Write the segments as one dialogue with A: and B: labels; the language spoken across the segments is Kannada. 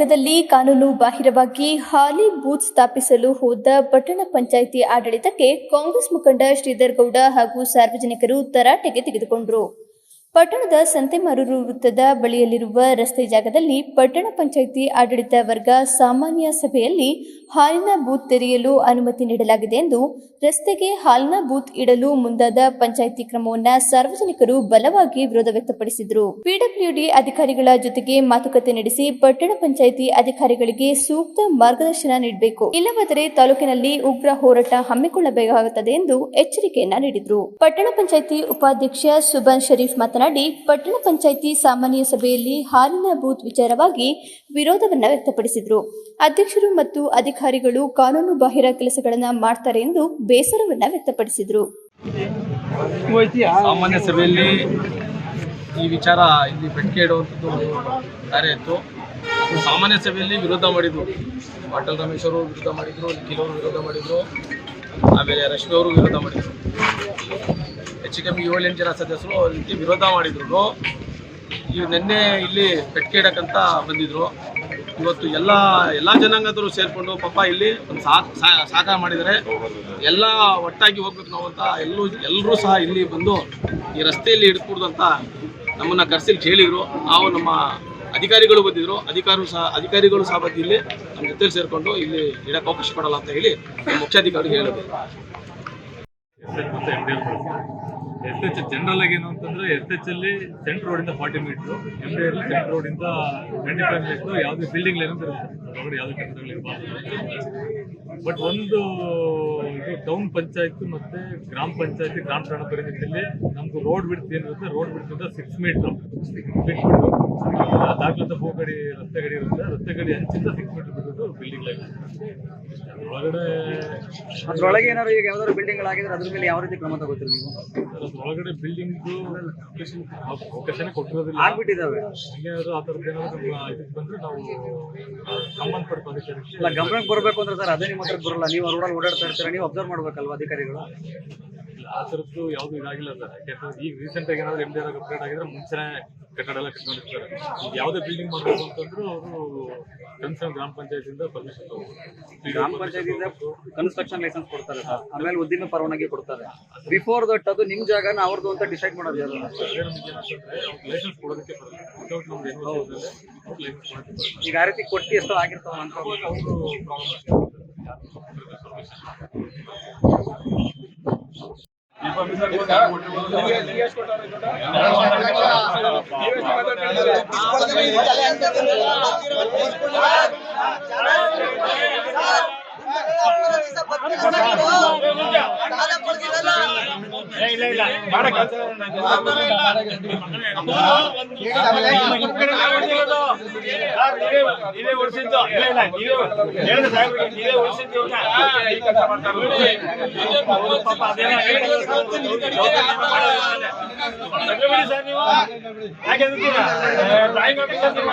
A: ಜಾಗದಲ್ಲಿ ಕಾನೂನು ಬಾಹಿರವಾಗಿ ಹಾಲಿ ಬೂತ್ ಸ್ಥಾಪಿಸಲು ಹೋದ ಪಟ್ಟಣ ಪಂಚಾಯಿತಿ ಆಡಳಿತಕ್ಕೆ ಕಾಂಗ್ರೆಸ್ ಮುಖಂಡ ಶ್ರೀಧರ್ ಗೌಡ ಹಾಗೂ ಸಾರ್ವಜನಿಕರು ತರಾಟೆಗೆ ತೆಗೆದುಕೊಂಡರು. ಪಟ್ಟಣದ ಸಂತೆಮಾರೂರು ವೃತ್ತದ ಬಳಿಯಲ್ಲಿರುವ ರಸ್ತೆ ಜಾಗದಲ್ಲಿ ಪಟ್ಟಣ ಪಂಚಾಯಿತಿ ಆಡಳಿತ ವರ್ಗ ಸಾಮಾನ್ಯ ಸಭೆಯಲ್ಲಿ ಹಾಲಿನ ಬೂತ್ ತೆರೆಯಲು ಅನುಮತಿ ನೀಡಲಾಗಿದೆ ಎಂದು ರಸ್ತೆಗೆ ಹಾಲಿನ ಬೂತ್ ಇಡಲು ಮುಂದಾದ ಪಂಚಾಯಿತಿ ಕ್ರಮವನ್ನ ಸಾರ್ವಜನಿಕರು ಬಲವಾಗಿ ವಿರೋಧ ವ್ಯಕ್ತಪಡಿಸಿದರು. ಪಿಡಬ್ಲ್ಯೂಡಿ ಅಧಿಕಾರಿಗಳ ಜೊತೆಗೆ ಮಾತುಕತೆ ನಡೆಸಿ ಪಟ್ಟಣ ಪಂಚಾಯಿತಿ ಅಧಿಕಾರಿಗಳಿಗೆ ಸೂಕ್ತ ಮಾರ್ಗದರ್ಶನ ನೀಡಬೇಕು. ಇಲ್ಲವಾದರೆ ತಾಲೂಕಿನಲ್ಲಿ ಉಗ್ರ ಹೋರಾಟ ಹಮ್ಮಿಕೊಳ್ಳಬೇಕಾಗುತ್ತದೆ ಎಂದು ಎಚ್ಚರಿಕೆಯನ್ನ ನೀಡಿದರು. ಪಟ್ಟಣ ಪಂಚಾಯಿತಿ ಉಪಾಧ್ಯಕ್ಷ ಸುಬನ್ ಶರೀಫ್ ಮಾತನಾಡಿ, ಪಟ್ಟಣ ಪಂಚಾಯಿತಿ ಸಾಮಾನ್ಯ ಸಭೆಯಲ್ಲಿ ಹಾಲಿನ ಬೂತ್ ವಿಚಾರವಾಗಿ ವಿರೋಧವನ್ನು ವ್ಯಕ್ತಪಡಿಸಿದರು. ಅಧ್ಯಕ್ಷರು ಮತ್ತು ಅಧಿಕಾರಿಗಳು ಕಾನೂನು ಬಾಹಿರ ಕೆಲಸಗಳನ್ನು ಮಾಡ್ತಾರೆ ಎಂದು ಬೇಸರವನ್ನು ವ್ಯಕ್ತಪಡಿಸಿದರು.
B: ಸಾಮಾನ್ಯ ಸಭೆಯಲ್ಲಿ ಈ ವಿಚಾರ ಇಲ್ಲಿ ಬೆಟ್ಟಿಗೆ ಇಡುವಂಥದ್ದು ಇತ್ತು. ಸಾಮಾನ್ಯ ಸಭೆಯಲ್ಲಿ ವಿರೋಧ ಮಾಡಿದ್ರು. ಪಾಟಲ್ ರಮೇಶ್ ಅವರು ವಿರೋಧ ಮಾಡಿದ್ರು ನಿಖಿಲ್ ಅವರು ವಿರೋಧ ಮಾಡಿದ್ರು. ಆಮೇಲೆ ರಶ್ಮಿ ಅವರು ವಿರೋಧ ಮಾಡಿದ್ರು. ಹೆಚ್ಚು ಕಮ್ಮಿ ಏಳು ಎಂಟು ಜನ ಸದಸ್ಯರು ಅದಕ್ಕೆ ವಿರೋಧ ಮಾಡಿದ್ರು. ಈ ನಿನ್ನೆ ಇಲ್ಲಿ ಕಟ್ಕೇಡಕ್ಕಂತ ಬಂದಿದ್ರು. ಇವತ್ತು ಎಲ್ಲ ಎಲ್ಲ ಜನಾಂಗದವರು ಸೇರಿಕೊಂಡು ಪಾಪ ಇಲ್ಲಿ ಒಂದು ಸಾಕ್ ಮಾಡಿದರೆ ಸಾಕಾರ ಮಾಡಿದ್ದಾರೆ. ಎಲ್ಲ ಒಟ್ಟಾಗಿ ಹೋಗ್ಬೇಕು ನಾವು ಅಂತ ಎಲ್ಲರೂ ಎಲ್ಲರೂ ಸಹ ಇಲ್ಲಿ ಬಂದು ಈ ರಸ್ತೆಯಲ್ಲಿ ಹಿಡ್ಕೂಡ್ದು ಅಂತ ನಮ್ಮನ್ನ ಕರೆಸಿ ಕೇಳಿದ್ರು. ನಾವು ನಮ್ಮ ಅಧಿಕಾರಿಗಳು ಬಂದಿದ್ರು. ಅಧಿಕಾರಿ ಸಹ, ಅಧಿಕಾರಿಗಳು ಸಹ ಬಂದು ನಮ್ಮ ಜೊತೆ ಸೇರಿಕೊಂಡು ಇಲ್ಲಿ ಇಡಕ್ಕೆ ಅವಕಾಶ ಕೊಡಲ್ಲ ಅಂತ ಹೇಳಿ ಮುಖ್ಯಾಧಿಕಾರಿಗೆ
C: ಹೇಳಬೇಕು ಎಚ್ ಮತ್ತು M D L S H general ಆಗಿ ಏನು ಅಂತಂದ್ರೆ ಎಸ್ ಎಚ್ ಅಲ್ಲಿ ಸೆಂಟ್ರ್ ರೋಡ್ ಇಂದ forty metre M D L centre road ಇಂದ ಟ್ವೆಂಟಿ ಫೈವ್ ಮೀಟ್ರು ಯಾವುದೇ ಬಿಲ್ಡಿಂಗ್ ಏನಂತ ಅಂತ ಇರುತ್ತೆ. ಯಾವುದೇ ಕೆಲಸಗಳಿರಬಾರ್ದು ಬಟ್ ಒಂದು ಇದು ಟೌನ್ ಪಂಚಾಯತ್ ಮತ್ತೆ ಗ್ರಾಮ ಪಂಚಾಯತಿ ಗ್ರಾಮ ಠಾಣಾ ಪರಿಧಿಯಲ್ಲಿ ನಮ್ದು ರೋಡ್ ಬಿಡ್ತು ಏನಿರುತ್ತೆ ರೋಡ್ ಬಿಡ್ತಿಂದ ಸಿಕ್ಸ್ ಮೀಟರ್ ಬಿಟ್ಬಿಟ್ಟು ದಾಖಲಾತ ಹೋಗಡಿ ರಸ್ತೆ ಗಡಿ ಇರುತ್ತೆ. ರಸ್ತೆ ಗಡಿ ಹಂಚಿಂದ ಸಿಕ್ಸ್ ಮೀಟರ್ ಬಿಟ್ಬಿಟ್ಟು ಬಿಲ್ಡಿಂಗ್ ಒಳಗಡೆ
D: ಅದ್ರೊಳಗೆ ಏನಾದ್ರು ಈಗ ಯಾವ್ದಾದ್ರು ಬಿಲ್ಡಿಂಗ್ ಆಗಿದ್ರೆ ಅದ್ರ ಮೇಲೆ ಯಾವ ರೀತಿ ಕ್ರಮ ತಗೋತೀರಿ ನೀವು?
C: ಒಳಗಡೆ ಬಿಲ್ಡಿಂಗ್ ಲೊಕೇಶನ್ ಕೊಟ್ಟಿರೋದಿಲ್ಲ.
D: ಆಗ್ಬಿಟ್ಟಿದಾವೆ
C: ಹಂಗೇನಾದ್ರು ಆ ಥರದ್ದು ಏನಾದ್ರು ಇದಕ್ಕೆ ಬಂದ್ರೆ ನಾವು ಸಂಬಂಧಪಟ್ಟ
D: ಇಲ್ಲ ಗಮನಕ್ಕೆ ಬರಬೇಕು ಅಂದ್ರೆ ಸರ್ ಅದೇ ನಿಮ್ಮ ಹತ್ರ ಬರಲ್ಲ. ನೀವು ರೋಡಲ್ಲಿ ಓಡಾಡ್ತಾ ಇರ್ತೀರ ನೀವು ಅಬ್ಸರ್ವ್ ಮಾಡ್ಬೇಕಲ್ವಾ ಅಧಿಕಾರಿಗಳು?
C: ಆ ಥರದ್ದು ಯಾವುದು ಇದಾಗಿಲ್ಲ ಸರ್. ಯಾಕಂದ್ರೆ ಈಗ ರೀಸೆಂಟ್ ಆಗಿ ಏನಾದ್ರು ಎಂ ಡಿ ಆರ್ ಅಪ್ಡೇಟ್ ಆಗಿದ್ರೆ ಮುಂಚೆನೆ ಕಟ್ಟಡ ಎಲ್ಲ ಕಟ್ಕೊಂಡಿರ್ತಾರೆ ಈಗ ಯಾವುದೇ ಬಿಲ್ಡಿಂಗ್ ಮಾಡಬೇಕು ಅಂತಂದ್ರು ಅವರು ಕನ್ಸರ್ನ್ ಗ್ರಾಮ ಪಂಚಾಯತಿಂದ ಪರ್ಮಿಷನ್ ತಗೋಬೇಕು
D: ಗ್ರಾಮ ಪಂಚಾಯತಿಂದ ಕನ್ಸ್ಟ್ರಕ್ಷನ್ ಲೈಸೆನ್ಸ್ ಕೊಡ್ತಾರೆ ಸರ್. ಆಮೇಲೆ ಉದ್ದಿಮೆ ಪರವಾನಗಿ ಕೊಡ್ತಾರೆ. ಬಿಫೋರ್ ದಟ್ ಅದು ನಿಮ್ ಜಾಗನ ಅವ್ರದ್ದು ಅಂತ ಡಿಸೈಡ್ ಮಾಡೋದು ಯಾರು?
C: ಅದೇ ನಮಗೆ ಏನಂತಂದ್ರೆ ಲೈಸೆನ್ಸ್ ಕೊಡೋದಕ್ಕೆ ಬರಲ್ಲ. ವಿತೌಟ್ ನಮ್ದು ಏನು ಲೈಸೆನ್ಸ್ ಕೊಡೋದಕ್ಕೆ ಬರಲ್ಲ.
D: ಈಗ ಆ ರೀತಿ ಕೊಟ್ಟು ಎಷ್ಟೋ ಆಗಿರ್ತಾವ ಅಂತ
C: ಅವರು ಪ್ರಾಬ್ಲಮ್
E: ಇಲ್ಲ ಇಲ್ಲ ನೀವೇ ಸಾಹೇಬ್ರಿಗೆ ನೀವೇ ಉಳಿಸಿದ್ದು ಪಾಪ ಅದೇನೋ ಸರ್ ನೀವು? ಯಾಕೆ ಡ್ರಾಯಿಂಗ್ ಆಫೀಸರ್ ನೀವು.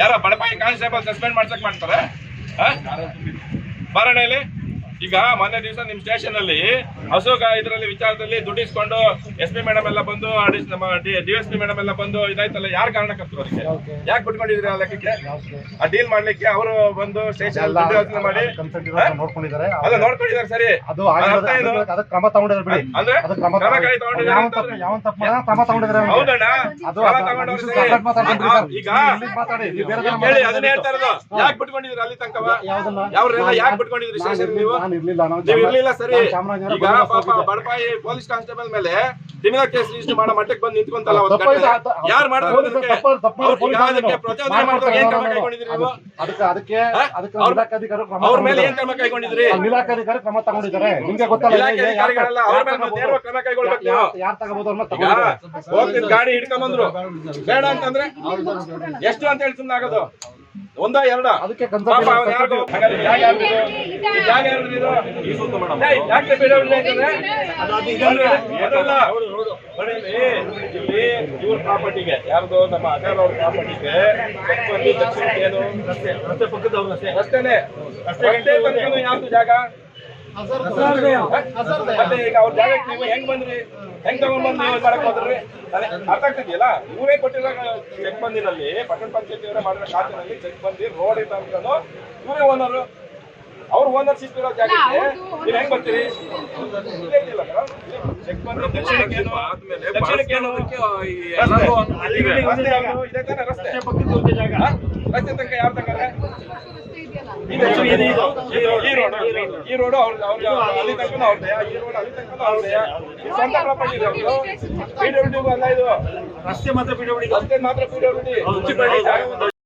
F: ಯಾರ ಬಡಪಾಯಿ ಕಾನ್ಸ್ಟೇಬಲ್ ಸಸ್ಪೆಂಡ್ ಮಾಡ್ಸಕ್ ಮಾಡ್ತಾರೆ? ಬಾರಣ ಇಲ್ಲಿ? ಈಗ ಮೊನ್ನೆ ದಿವಸ ನಿಮ್ ಸ್ಟೇಷನ್ ಅಲ್ಲಿ ಅಶೋಕ ಇದರಲ್ಲಿ ವಿಚಾರದಲ್ಲಿ ದುಡ್ಡಿಸ್ಕೊಂಡು ಎಸ್ ಪಿ ಮೇಡಮ್ ಎಲ್ಲ ಬಂದು ನಮ್ಮ ಡಿ ಎಸ್ ಪಿ ಮೇಡಮ್ ಎಲ್ಲ ಬಂದು ಇದಾಯ್ತಲ್ಲ ಯಾರು ಕಾರಣಕರ್ತರು ಅದಕ್ಕೆ? ಯಾಕೆ ಬಿಟ್ಕೊಂಡಿದ್ರಿ ಆ ಲೆಕ್ಕಕ್ಕೆ? ಆ ಡೀಲ್ ಮಾಡ್ಲಿಕ್ಕೆ ಅವರು ಬಂದು ಸ್ಟೇಷನ್ ಯೋಚನೆ ಮಾಡಿ?
G: ನೋಡ್ಕೊಂಡಿದ್ದಾರೆ
F: ಅಲ್ಲ ನೋಡ್ಕೊಂಡಿದ್ದಾರೆ ಸರಿ.
G: ಅದು ಕ್ರಮ ತಗೊಂಡಿದ್ದಾರೆ ಬಿಡಿ.
F: ಅಂದ್ರೆ
G: ಅದು ಕ್ರಮ
F: ತಗೊಂಡಿದ್ದಾರೆ. ಹೌದಣ್ಣ.
G: ಅದು
F: ಈಗ
G: ಮಾತಾಡಿ ನೀವು ಬೇರೆ
F: ಹೇಳಿ ಅದನ್ನ ಹೇಳ್ತಾ ಇರೋದು. ಯಾಕೆ ಬಿಟ್ಕೊಂಡಿದ್ರಿ ಅಲ್ಲಿ ತನಕ? ಯಾವ್ರೆಲ್ಲ ಯಾಕೆ ಬಿಟ್ಕೊಂಡಿದ್ರಿ ಸ್ಟೇಷನ್ ನೀವು?
G: ನಾನು ಇರ್ಲಿಲ್ಲ ನಾನು
F: ನೀವು ಇರ್ಲಿಲ್ಲ ಸರಿ ಈಗ
G: ಬಂದೋಬಸ್ತ್
F: ಪಾಪ ಬಡಪಾಯಿ ಪೊಲೀಸ್ ಕಾನ್ಸ್ಟೇಬಲ್ ಮೇಲೆ ಕ್ರಿಮಿನಲ್ ಕೇಸ್ ರಿಜಿಸ್ಟರ್ ಮಾಡೋ ಮಟ್ಟಕ್ಕೆ ಬಂದು ನಿಂತ್ಕೊಂತಲ್ಲ ಒಂದು ಯಾರು ಮಾಡಿದ್ರು ಅದಕ್ಕೆ?
G: ತಪ್ಪು- ತಪ್ಪು ಮಾಡಿದ್ರು
F: ಅವ್ರು ಈಗ
G: ಪೊಲೀಸ್
F: ಅದಕ್ಕೆ ಪ್ರಚೋದನೆ ಮಾಡಿದ್ರು ಏನ್ ಕ್ರಮ ಕೈಗೊಂಡಿದ್ರಿ ನೀವು
G: ಅದಕ್ಕೆ ಅದಕ್ಕೆ
F: ಹಾ?
G: ಅದಕ್ಕೆ
F: ಅವ್ರ-
G: ಇಲಾಖಾಧಿಕಾರಿ ಕ್ರಮ
F: ಅವ್ರ ಮೇಲೆ ಏನ್
G: ತಗೊಂಡಿದ್ದಾರೆ.
F: ಕ್ರಮ ಕೈಗೊಂಡಿದ್ರಿ
G: ಇಲಾಖಾಧಿಕಾರಿ ಕ್ರಮ ತಗೊಂಡಿದ್ದಾರೆ ನಿಮ್ಗೆ ಗೊತ್ತಲ್ಲ
F: ಅವ್ರ ಮೇಲೆ
G: ತಗೋಬೋದು?
F: ಕ್ರಮ ಕೈಗೊಳ್ಬೇಕು ನೀವು.
G: ಯಾರ್- ತಗೊಂಡಿದ್ದಾರೆ.
F: ಹೋಗ್ತಿದ್ ಗಾಡಿ ಹಿಡ್ಕೊಂಬಂದ್ರು ಬೇಡ ಅಂತಂದ್ರೆ ಎಷ್ಟು ಅಂತ ಹೇಳಿ ಸುಮ್ಮನೆ ಆಗೋದು ಒಂದ ಎರಡ?
G: ಅದಕ್ಕೆ
F: ಇವ್ರ ಪ್ರಾಪರ್ಟಿಗೆ ಯಾರ್ದು? ನಮ್ಮ ಪ್ರಾಪರ್ಟಿಗೆ. ಏನು? ರಸ್ತೆ ರಸ್ತೆ ಪಕ್ಕದ ರಸ್ತೆ. ರಸ್ತೆನೆ. ರಸ್ತೆ ತನಕನೂ ಯಾವ್ದು ಜಾಗ? ಮತ್ತೆ ಈಗ ಅವ್ರ ಜಾಗಕ್ಕೆ ನೀವು ಹೆಂಗ್ ಬಂದ್ರಿ? ಹೆಂಗ್ ತಗೊಂಡ್ಬಂದು ನೀವು ಮಾಡಕ್ ಹೋದ್ರಿ? ಅದೇ ಅರ್ಥ ಆಗ್ತಿದೆಯಲ್ಲ? ಇವರೇ ಕೊಟ್ಟಿರೋ ಚೆಕ್ ಬಂದಿನಲ್ಲಿ ಪಟ್ಟಣ ಪಂಚಾಯತಿ ಅವರೇ ಮಾಡಿರೋ ಖಾತೆನಲ್ಲಿ ಚೆಕ್ ಬಂದಿ ರೋಡ್ ಇದೆ ಅನ್ಕೊಂಡು ಇವರೇ ಓನರು ಅವ್ರ ಓನರ್ಶಿಪ್ ಇರೋ ಜಾಗಕ್ಕೆ ನೀವ್ ಹೆಂಗ್ ಬರ್ತೀರಿ? ಇಲ್ಲೇ ಇದೆಯಲ್ಲ ಚೆಕ್ ಬಂದ್ರೆ ದಕ್ಷಿಣಕ್ಕೇನು ದಕ್ಷಿಣಕ್ಕೇನು ರಸ್ತೆ. ರಸ್ತೆ. ಯಾವ್ದು? ಇದೆ ತಾನೇ ರಸ್ತೆ. ಹಾ? ರಸ್ತೆ ತನಕ ಯಾರು ತಗೊಂಡ್ರೆ ಇದು? ಇದು ಇದು. ಈ ರೋಡ್ ಈ ರೋಡ್ ಅವ್ರ ಅವ್ರ ಅಲ್ಲಿ ತನಕ ಅವ್ರದ್ದೇ ಈ ರೋಡ್ ಅಲ್ಲಿ ಅವ್ರದೇ ಸ್ವಂತ ಪ್ರಾಪರ್ಟಿ ಇದೆ ಅವ್ರದ್ದು ಪಿಡಬ್ಲ್ಯೂಡಿ ಅಲ್ಲ ಇದು.
E: ರಸ್ತೆ ಮಾತ್ರ ಬಿಡಬೇಡಿ
F: ರಸ್ತೆ ಮಾತ್ರ ಪಿಡಬ್ಲ್ಯೂಡಿ